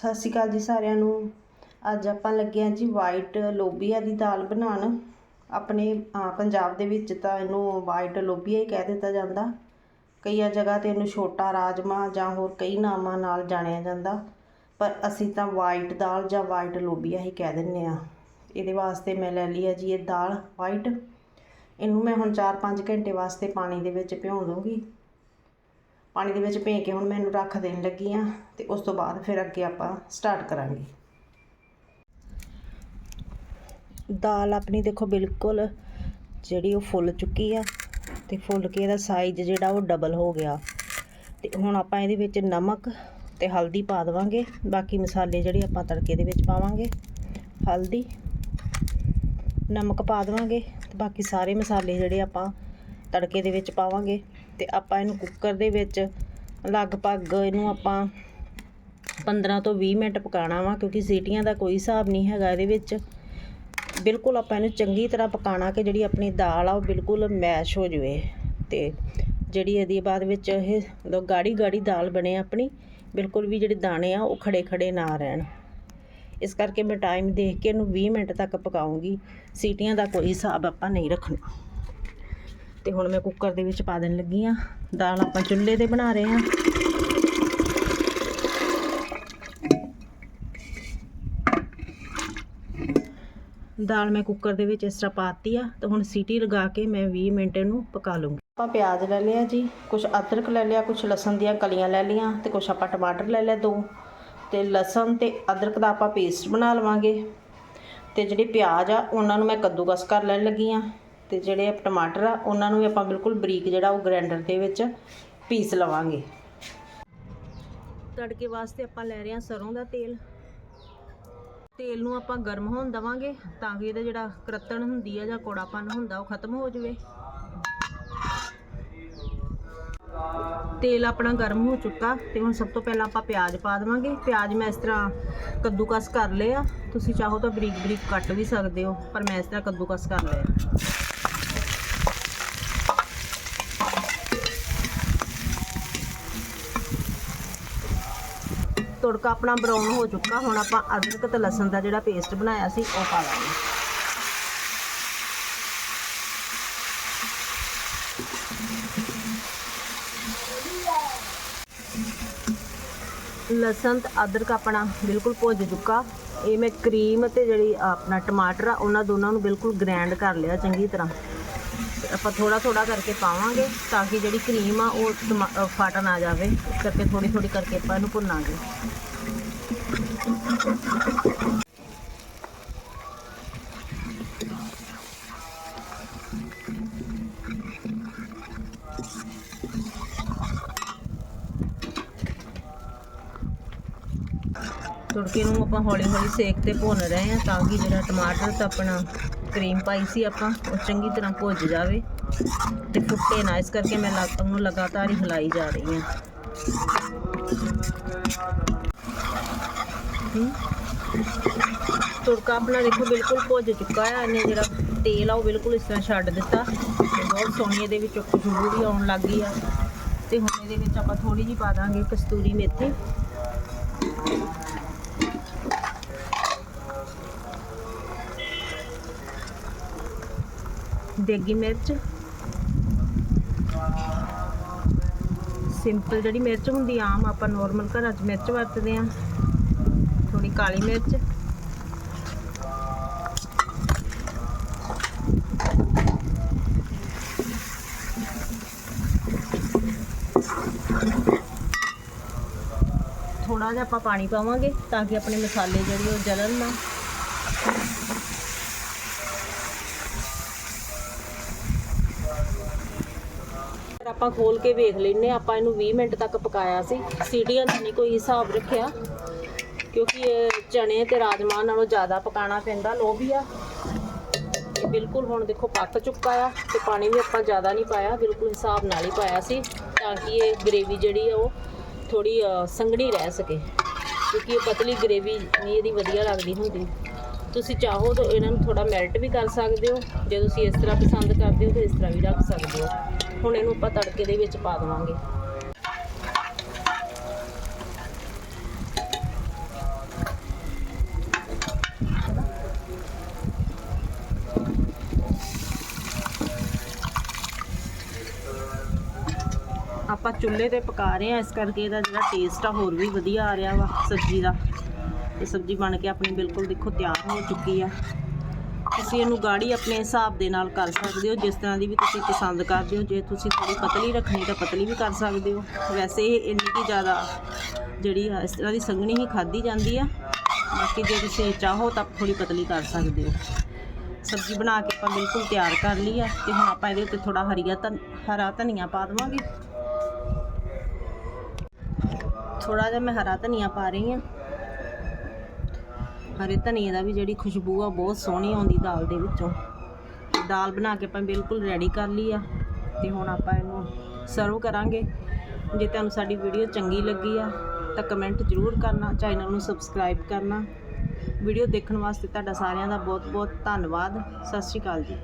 ਸਤਿ ਸ਼੍ਰੀ ਅਕਾਲ ਜੀ ਸਾਰਿਆਂ ਨੂੰ। ਅੱਜ ਆਪਾਂ ਲੱਗੇ ਹਾਂ ਜੀ ਵਾਈਟ ਲੋਬੀਆ ਦੀ ਦਾਲ ਬਣਾਉਣ। ਆਪਣੇ ਪੰਜਾਬ ਦੇ ਵਿੱਚ ਤਾਂ ਇਹਨੂੰ ਵਾਈਟ ਲੋਬੀਆ ਹੀ ਕਹਿ ਦਿੱਤਾ ਜਾਂਦਾ। ਕਈਆਂ ਜਗ੍ਹਾ ਤੇ ਇਹਨੂੰ ਛੋਟਾ ਰਾਜਮਾ ਜਾਂ ਹੋਰ ਕਈ ਨਾਮਾਂ ਨਾਲ ਜਾਣਿਆ ਜਾਂਦਾ। ਪਰ ਅਸੀਂ ਤਾਂ ਵਾਈਟ ਦਾਲ ਜਾਂ ਵਾਈਟ ਲੋਬੀਆ ਹੀ ਕਹਿ ਦਿੰਦੇ ਆ ਇਹਦੇ ਵਾਸਤੇ ਮੈਂ ਲੈ ਲਈ ਆ ਜੀ ਇਹ ਦਾਲ ਵਾਈਟ ਇਹਨੂੰ ਮੈਂ ਹੁਣ 4-5 ਘੰਟੇ ਵਾਸਤੇ ਪਾਣੀ ਦੇ ਵਿੱਚ ਭਿਉਂ ਦੂੰਗੀ ਪਾਣੀ ਦੇ ਵਿੱਚ ਭੇ ਕੇ ਹੁਣ ਮੈਂ ਇਹਨੂੰ ਰੱਖ ਦੇਣ ਲੱਗੀ ਆ ਤੇ ਉਸ ਤੋਂ ਬਾਅਦ ਫਿਰ ਅੱਗੇ ਆਪਾਂ ਸਟਾਰਟ ਕਰਾਂਗੇ। ਦਾਲ ਆਪਣੀ ਦੇਖੋ ਬਿਲਕੁਲ ਜਿਹੜੀ ਉਹ ਫੁੱਲ ਚੁੱਕੀ ਆ ਤੇ ਫੁੱਲ ਕੇ ਇਹਦਾ ਸਾਈਜ਼ ਜਿਹੜਾ ਉਹ ਡਬਲ ਹੋ ਗਿਆ। ਤੇ ਹੁਣ ਆਪਾਂ ਇਹਦੇ ਵਿੱਚ ਨਮਕ ਤੇ ਹਲਦੀ ਪਾ ਦੇਵਾਂਗੇ, ਬਾਕੀ ਮਸਾਲੇ ਜਿਹੜੇ ਆਪਾਂ ਤੜਕੇ ਦੇ ਵਿੱਚ ਪਾਵਾਂਗੇ। ਹਲਦੀ, ਨਮਕ ਪਾ ਦੇਵਾਂਗੇ ਤੇ ਬਾਕੀ ਸਾਰੇ ਮਸਾਲੇ ਜਿਹੜੇ ਆਪਾਂ ਤੜਕੇ ਦੇ ਵਿੱਚ ਪਾਵਾਂਗੇ ਤੇ ਆਪਾਂ ਇਹਨੂੰ ਕੁੱਕਰ ਦੇ ਵਿੱਚ ਲਗਭਗ ਇਹਨੂੰ ਆਪਾਂ 15 ਤੋਂ 20 ਮਿੰਟ ਪਕਾਉਣਾ ਵਾ, ਕਿਉਂਕਿ ਸੀਟੀਆਂ ਦਾ ਕੋਈ ਹਿਸਾਬ ਨਹੀਂ ਹੈਗਾ ਇਹਦੇ ਵਿੱਚ। ਬਿਲਕੁਲ ਆਪਾਂ ਇਹਨੂੰ ਚੰਗੀ ਤਰ੍ਹਾਂ ਪਕਾਉਣਾ ਕਿ ਜਿਹੜੀ ਆਪਣੀ ਦਾਲ ਆ ਉਹ ਬਿਲਕੁਲ ਮੈਸ਼ ਹੋ ਜਾਵੇ ਤੇ ਜਿਹੜੀ ਇਹਦੀ ਬਾਅਦ ਵਿੱਚ ਇਹ ਮਤਲਬ ਗਾੜੀ ਗਾੜੀ ਦਾਲ ਬਣੇ ਆਪਣੀ, ਬਿਲਕੁਲ ਵੀ ਜਿਹੜੇ ਦਾਣੇ ਆ ਉਹ ਖੜੇ ਖੜੇ ਨਾ ਰਹਿਣ। ਇਸ ਕਰਕੇ ਮੈਂ ਟਾਈਮ ਦੇਖ ਕੇ ਇਹਨੂੰ 20 ਮਿੰਟ ਤੱਕ ਪਕਾਉਂਗੀ। ਸੀਟੀਆਂ ਦਾ ਕੋਈ ਹਿਸਾਬ ਆਪਾਂ ਨਹੀਂ ਰੱਖਣਾ। ਤੇ ਹੁਣ ਮੈਂ ਕੁੱਕਰ ਦੇ ਵਿੱਚ ਪਾ ਦੇਣ ਲੱਗੀ ਆ। ਦਾਲ ਆਪਾਂ ਚੁੱਲ੍ਹੇ ਤੇ ਬਣਾ ਰਹੇ ਆ। ਦਾਲ ਮੈਂ ਕੁੱਕਰ ਦੇ ਵਿੱਚ ਇਸ ਤਰ੍ਹਾਂ ਪਾਤੀ ਆ ਤੇ ਹੁਣ ਸੀਟੀ ਲਗਾ ਕੇ ਮੈਂ 20 ਮਿੰਟ ਇਹਨੂੰ ਪਕਾ ਲੂੰਗੀ ਆਪਾਂ ਪਿਆਜ਼ ਲੈ ਲਿਆ ਜੀ ਕੁਝ ਅਦਰਕ ਲੈ ਲਿਆ ਕੁਝ ਲਸਣ ਦੀਆਂ ਕਲੀਆਂ ਲੈ ਲਈਆਂ ਤੇ ਕੁਝ ਆਪਾਂ ਟਮਾਟਰ ਲੈ ਲਿਆ ਦੋ। ਤੇ ਲਸਣ ਤੇ ਅਦਰਕ ਦਾ ਆਪਾਂ ਪੇਸਟ ਬਣਾ ਲਵਾਂਗੇ। ਤੇ ਜਿਹੜੇ ਪਿਆਜ਼ ਆ, ਉਹਨਾਂ ਨੂੰ ਮੈਂ ਕੱਦੂਕਸ ਕਰ ਲੈਣ ਲੱਗੀ ਆ। ਤੇ ਜਿਹੜੇ ਟਮਾਟਰ ਆ, ਉਹਨਾਂ ਨੂੰ ਵੀ ਆਪਾਂ ਬਿਲਕੁਲ ਬਰੀਕ ਜਿਹੜਾ ਉਹ ਗ੍ਰਾਈਂਡਰ ਦੇ ਵਿੱਚ ਪੀਸ ਲਵਾਂਗੇ। ਤੜਕੇ ਵਾਸਤੇ ਆਪਾਂ ਲੈ ਰਹੇ ਹਾਂ ਸਰੋਂ ਦਾ ਤੇਲ। ਤੇਲ ਨੂੰ ਆਪਾਂ ਗਰਮ ਹੋਣ ਦਵਾਂਗੇ ਤਾਂ ਕਿ ਇਹਦਾ ਜਿਹੜਾ ਕਰਤਣ ਹੁੰਦੀ ਆ ਜਾਂ ਕੋੜਾਪਨ ਹੁੰਦਾ, ਉਹ ਖਤਮ ਹੋ ਜਾਵੇ। ਤੇਲ ਆਪਣਾ ਗਰਮ ਹੋ ਚੁੱਕਾ ਤੇ ਹੁਣ ਸਭ ਤੋਂ ਪਹਿਲਾਂ ਆਪਾਂ ਪਿਆਜ਼ ਪਾ ਦੇਵਾਂਗੇ। ਪਿਆਜ਼ ਮੈਂ ਇਸ ਤਰ੍ਹਾਂ ਕੱਦੂਕਸ ਕਰ ਲਿਆ ਤੁਸੀਂ ਚਾਹੋ ਤਾਂ ਬਰੀਕ ਬਰੀਕ ਕੱਟ ਵੀ ਸਕਦੇ ਹੋ, ਪਰ ਮੈਂ ਇਸ ਤਰ੍ਹਾਂ ਕੱਦੂਕਸ ਕਰ ਲਿਆ। ਤੜਕਾ ਆਪਣਾ ਬਰਾਊਨ ਹੋ ਚੁੱਕਾ। ਹੁਣ ਆਪਾਂ ਅਦਰਕ ਤੇ ਲਸਣ ਦਾ ਜਿਹੜਾ ਪੇਸਟ ਬਣਾਇਆ ਸੀ, ਉਹ ਪਾ ਲਾਂਗੇ। ਲਸਣ ਤੇ ਅਦਰਕ ਆਪਣਾ ਬਿਲਕੁਲ ਭੁੱਜ ਚੁੱਕਾ। ਇਹ ਮੈਂ ਕਰੀਮ ਤੇ ਜਿਹੜੀ ਆਪਣਾ ਟਮਾਟਰ ਆ, ਉਹਨਾਂ ਦੋਨਾਂ ਨੂੰ ਬਿਲਕੁਲ ਗ੍ਰਾਈਂਡ ਕਰ ਲਿਆ ਚੰਗੀ ਤਰ੍ਹਾਂ। ਆਪਾਂ ਥੋੜਾ ਥੋੜਾ ਕਰਕੇ ਪਾਵਾਂਗੇ ਤਾਂ ਕਿ ਜਿਹੜੀ ਕਰੀਮ ਆ ਉਹ ਟਮਾ- ਅ, ਫਟ ਨਾ ਜਾਵੇ। ਇਸ ਕਰਕੇ ਥੋੜੀ ਥੋੜੀ ਕਰਕੇ ਆਪਾਂ ਇਹਨੂੰ ਭੁੰਨਾਂਗੇ। ਤੁੜਕੇ ਨੂੰ ਆਪਾਂ ਹੌਲੀ ਹੌਲੀ ਸੇਕ ਤੇ ਭੁੰਨ ਰਹੇ ਹਾਂ ਤਾਂ ਕਿ ਜਿਹੜਾ ਟਮਾਟਰ ਤੇ ਆਪਣਾ ਕਰੀਮ ਪਾਈ ਸੀ ਆਪਾਂ, ਉਹ ਚੰਗੀ ਤਰ੍ਹਾਂ ਭੁੱਜ ਜਾਵੇ ਤੇ ਫੁੱਟੇ ਨਾ, ਇਸ ਕਰਕੇ ਮੈਂ ਲੱਗ ਉਹਨੂੰ ਲਗਾਤਾਰ ਹੀ ਹਿਲਾਈ ਜਾ ਰਹੀ ਹਾਂ। ਹਮ। ਤੁੜਕਾ ਆਪਣਾ ਦੇਖੋ, ਬਿਲਕੁਲ ਭੁੱਜ ਚੁੱਕਾ ਹੈ ਇਹਨੇ ਜਿਹੜਾ ਤੇਲ ਆ ਉਹ ਬਿਲਕੁਲ ਇਸ ਤਰ੍ਹਾਂ ਛੱਡ ਦਿੱਤਾ। ਬਹੁਤ ਸੋਹਣੀ ਇਹਦੇ ਵਿੱਚੋਂ ਖੁਸ਼ਬੂ ਵੀ ਆਉਣ ਲੱਗ ਗਈ ਆ। ਤੇ ਹੁਣ ਇਹਦੇ ਵਿੱਚ ਆਪਾਂ ਥੋੜੀ ਜਿਹੀ ਪਾ ਦਾਂਗੇ ਕਸਤੂਰੀ ਮੇਥੀ। ਦੇਗੀ ਮਿਰਚ। ਸਿੰਪਲ ਜਿਹੜੀ ਮਿਰਚ ਹੁੰਦੀ ਆਮ ਆਪਾਂ ਨਾਰਮਲ ਘਰਾਂ 'ਚ ਮਿਰਚ ਵਰਤਦੇ ਆ। ਥੋੜੀ ਕਾਲੀ ਮਿਰਚ। ਥੋੜਾ ਜਿਹਾ ਆਪਾਂ ਪਾਣੀ ਪਾਵਾਂਗੇ ਤਾਂ ਕਿ ਆਪਣੇ ਮਸਾਲੇ ਜਿਹੜੇ ਉਹ ਜਲਣ ਨਾ। ਆਪਾਂ ਖੋਲ ਕੇ ਵੇਖ ਲੈਨੇ ਆਪਾਂ ਇਹਨੂੰ 20 ਮਿੰਟ ਤੱਕ ਪਕਾਇਆ ਸੀ। ਸੀਟੀਆਂ ਦਾ ਨਹੀਂ ਕੋਈ ਹਿਸਾਬ ਰੱਖਿਆ। ਕਿਉਂਕਿ ਇਹ ਚਣੇ ਤੇ ਰਾਜਮਾਂਹ ਨਾਲੋਂ ਜ਼ਿਆਦਾ ਪਕਾਉਣਾ ਪੈਂਦਾ। ਲੋਬੀਆ ਇਹ ਬਿਲਕੁਲ ਹੁਣ ਦੇਖੋ ਪੱਕ ਚੁੱਕਾ ਆ ਤੇ ਪਾਣੀ ਵੀ ਆਪਾਂ ਜ਼ਿਆਦਾ ਨਹੀਂ ਪਾਇਆ। ਬਿਲਕੁਲ ਹਿਸਾਬ ਨਾਲ ਹੀ ਪਾਇਆ ਸੀ ਤਾਂ ਕਿ ਇਹ ਗ੍ਰੇਵੀ ਜਿਹੜੀ ਆ ਉਹ ਥੋੜੀ ਸੰਘਣੀ ਰਹਿ ਸਕੇ। ਕਿਉਂਕਿ ਇਹ ਪਤਲੀ ਗ੍ਰੇਵੀ ਨਹੀਂ ਇਹਦੀ ਵਧੀਆ ਲੱਗਦੀ ਹੁੰਦੀ। ਤੁਸੀਂ ਚਾਹੋ ਤਾਂ ਇਹਨਾਂ ਨੂੰ ਥੋੜਾ ਮੈਲਟ ਵੀ ਕਰ ਸਕਦੇ ਹੋ। ਜੇ ਤੁਸੀਂ ਇਸ ਤਰ੍ਹਾਂ ਪਸੰਦ ਕਰਦੇ ਹੋ ਤਾਂ ਇਸ ਤਰ੍ਹਾਂ ਵੀ ਰੱਖ ਸਕਦੇ ਹੋ। ਹੁਣ ਇਹਨੂੰ ਆਪਾਂ ਤੜਕੇ ਦੇ ਵਿੱਚ ਪਾ ਦੇਵਾਂਗੇ। ਆਪਾਂ ਚੁੱਲ੍ਹੇ ਤੇ ਪਕਾ ਰਹੇ ਆ ਇਸ ਕਰਕੇ ਇਹਦਾ ਜਿਹੜਾ ਟੇਸਟ ਆ ਹੋਰ ਵੀ ਵਧੀਆ ਆ ਰਿਹਾ ਵਾ ਸਬਜ਼ੀ ਦਾ। ਇਹ ਸਬਜ਼ੀ ਬਣ ਕੇ ਆਪਣੀ ਬਿਲਕੁਲ ਦੇਖੋ ਤਿਆਰ ਹੋ ਚੁੱਕੀ ਆ। ਤੁਸੀਂ ਇਹਨੂੰ ਗਾੜੀ ਆਪਣੇ ਹਿਸਾਬ ਦੇ ਨਾਲ ਕਰ ਸਕਦੇ ਹੋ, ਜਿਸ ਤਰ੍ਹਾਂ ਦੀ ਵੀ ਤੁਸੀਂ ਪਸੰਦ ਕਰਦੇ ਹੋ। ਜੇ ਤੁਸੀਂ ਥੋੜੀ ਪਤਲੀ ਰੱਖਣੀ ਤਾਂ ਪਤਲੀ ਵੀ ਕਰ ਸਕਦੇ ਹੋ। ਵੈਸੇ ਇਹ ਇੰਨੀ ਕੀ ਜ਼ਿਆਦਾ ਜਿਹੜੀ ਆ, ਇਸ ਤਰ੍ਹਾਂ ਦੀ ਸੰਘਣੀ ਹੀ ਖਾਧੀ ਜਾਂਦੀ ਆ। ਬਾਕੀ ਜੇ ਤੁਸੀਂ ਚਾਹੋ ਤਾਂ ਥੋੜੀ ਪਤਲੀ ਕਰ ਸਕਦੇ ਹੋ। ਸਬਜ਼ੀ ਬਣਾ ਕੇ ਆਪਾਂ ਬਿਲਕੁਲ ਤਿਆਰ ਕਰ ਲਈ ਆ ਤੇ ਹੁਣ ਆਪਾਂ ਇਹਦੇ ਉੱਤੇ ਥੋੜਾ ਹਰੀਆ ਧਨ, ਹਰਾ ਧਨੀਆ ਪਾ ਦੇਵਾਂਗੇ। ਥੋੜਾ ਜਿਹਾ ਮੈਂ ਹਰਾ ਧਨੀਆ ਪਾ ਰਹੀ ਆ ਹਰੇ ਧਨੀਏ ਦਾ ਵੀ ਜਿਹੜੀ ਖੁਸ਼ਬੂ ਆ, ਬਹੁਤ ਸੋਹਣੀ ਆਉਂਦੀ ਦਾਲ ਦੇ ਵਿੱਚੋਂ। ਦਾਲ ਬਣਾ ਕੇ ਆਪਾਂ ਬਿਲਕੁਲ ਰੈਡੀ ਕਰ ਲਈ ਆ ਤੇ ਹੁਣ ਆਪਾਂ ਇਹਨੂੰ ਸਰਵ ਕਰਾਂਗੇ। ਜੇ ਤੁਹਾਨੂੰ ਸਾਡੀ ਵੀਡੀਓ ਚੰਗੀ ਲੱਗੀ ਆ, ਤਾਂ ਕਮੈਂਟ ਜ਼ਰੂਰ ਕਰਨਾ ਚੈਨਲ ਨੂੰ ਸਬਸਕ੍ਰਾਈਬ ਕਰਨਾ। ਵੀਡੀਓ ਦੇਖਣ ਵਾਸਤੇ ਤੁਹਾਡਾ ਸਾਰਿਆਂ ਦਾ ਬਹੁਤ ਬਹੁਤ ਧੰਨਵਾਦ। ਸਤਿ ਸ਼੍ਰੀ ਅਕਾਲ ਜੀ।